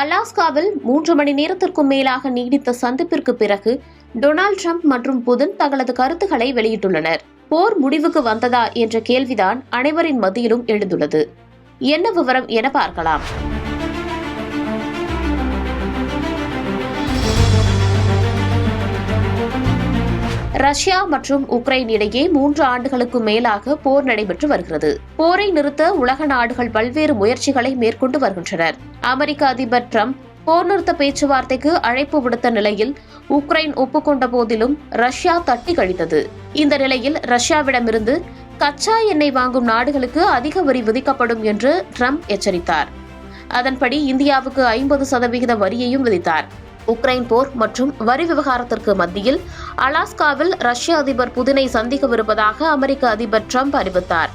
அலாஸ்காவில் மூன்று மணி நேரத்திற்கும் மேலாக நீடித்த சந்திப்பிற்கு பிறகு டொனால்ட் ட்ரம்ப் மற்றும் புதன் தங்களது கருத்துக்களை வெளியிட்டுள்ளனர். போர் முடிவுக்கு வந்ததா என்ற கேள்விதான் அனைவரின் மத்தியிலும் எழுந்துள்ளது. என்ன விவரம் என பார்க்கலாம். ரஷ்யா மற்றும் உக்ரைன் இடையே மூன்று ஆண்டுகளுக்கு மேலாக போர் நடைபெற்று வருகிறது. போரை நிறுத்த உலக நாடுகள் பல்வேறு முயற்சிகளை மேற்கொண்டு வருகின்றனர். அமெரிக்க அதிபர் ட்ரம்ப் போர் நிறுத்த பேச்சுவார்த்தைக்கு அழைப்பு விடுத்த நிலையில் உக்ரைன் ஒப்புக்கொண்ட போதிலும் ரஷ்யா தட்டி கழித்தது. இந்த நிலையில் ரஷ்யாவிடமிருந்து கச்சா எண்ணெய் வாங்கும் நாடுகளுக்கு அதிக வரி விதிக்கப்படும் என்று ட்ரம்ப் எச்சரித்தார். அதன்படி இந்தியாவுக்கு ஐம்பது சதவிகித வரியையும் விதித்தார். உக்ரைன் போர் மற்றும் வரி விவகாரத்திற்கு மத்தியில் அலாஸ்காவில் ரஷ்ய அதிபர் புதினை சந்திக்கவிருப்பதாக அமெரிக்க அதிபர் ட்ரம்ப் அறிவித்தார்.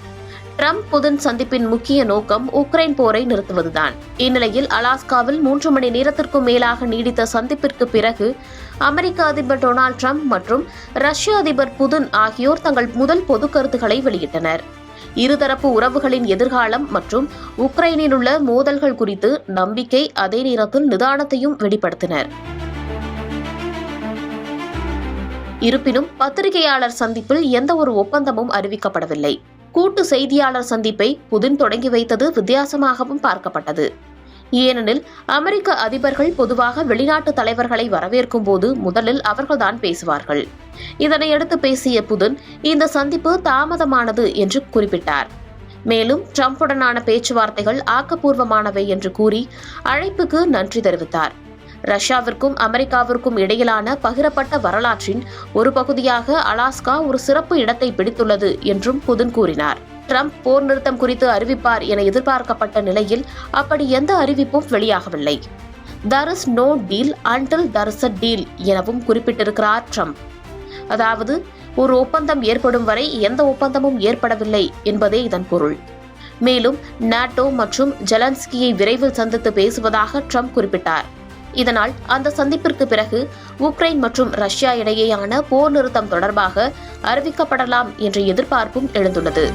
ட்ரம்ப் புதின் சந்திப்பின் முக்கிய நோக்கம் உக்ரைன் போரை நிறுத்துவதுதான். இந்நிலையில் அலாஸ்காவில் மூன்று மணி நேரத்திற்கும் மேலாக நீடித்த சந்திப்பிற்கு பிறகு அமெரிக்க அதிபர் டொனால்ட் ட்ரம்ப் மற்றும் ரஷ்ய அதிபர் புதின் ஆகியோர் தங்கள் முதல் பொது கருத்துக்களை வெளியிட்டனர். இருதரப்பு உறவுகளின் எதிர்காலம் மற்றும் உக்ரைனில் உள்ள மோதல்கள் குறித்து நம்பிக்கை அதே நேரத்தில் நிதானத்தையும் வெளிப்படுத்தினர். இருப்பினும் பத்திரிகையாளர் சந்திப்பில் எந்த ஒரு ஒப்பந்தமும் அறிவிக்கப்படவில்லை. கூட்டு செய்தியாளர் சந்திப்பை புதின் தொடங்கி வைத்தது வித்தியாசமாகவும் பார்க்கப்பட்டது. ஏனெனில் அமெரிக்க அதிபர்கள் பொதுவாக வெளிநாட்டு தலைவர்களை வரவேற்கும் போது முதலில் அவர்கள்தான் பேசுவார்கள். இதனையடுத்து பேசிய புதின் இந்த சந்திப்பு தாமதமானது என்று குறிப்பிட்டார். மேலும் ட்ரம்புடனான பேச்சுவார்த்தைகள் ஆக்கப்பூர்வமானவை என்று கூறி அழைப்புக்கு நன்றி தெரிவித்தார். ரஷ்யாவிற்கும் அமெரிக்காவிற்கும் இடையிலான பகிரப்பட்ட வரலாற்றின் ஒரு பகுதியாக அலாஸ்கா ஒரு சிறப்பு இடத்தை பிடித்துள்ளது என்றும் புதின் கூறினார். ட்ரம்ப் போர் நிறுத்தம் குறித்து அறிவிப்பார் என எதிர்பார்க்கப்பட்ட நிலையில் அப்படி எந்த அறிவிப்பும் வெளியாகவில்லை. There is no deal until there is a deal எனவும் குறிப்பிட்டிருக்கிறார் ட்ரம்ப். அதாவது ஒரு ஒப்பந்தம் ஏற்படும் வரை எந்த ஒப்பந்தமும் ஏற்படவில்லை என்பதே இதன் பொருள். மேலும் நாட்டோ மற்றும் ஜெலன்ஸ்கியை விரைவில் சந்தித்து பேசுவதாக ட்ரம்ப் குறிப்பிட்டார். இதனால் அந்த சந்திப்பிற்கு பிறகு உக்ரைன் மற்றும் ரஷ்யா இடையேயான போர் நிறுத்தம் தொடர்பாக அறிவிக்கப்படலாம் என்ற எதிர்பார்ப்பும் எழுந்துள்ளது.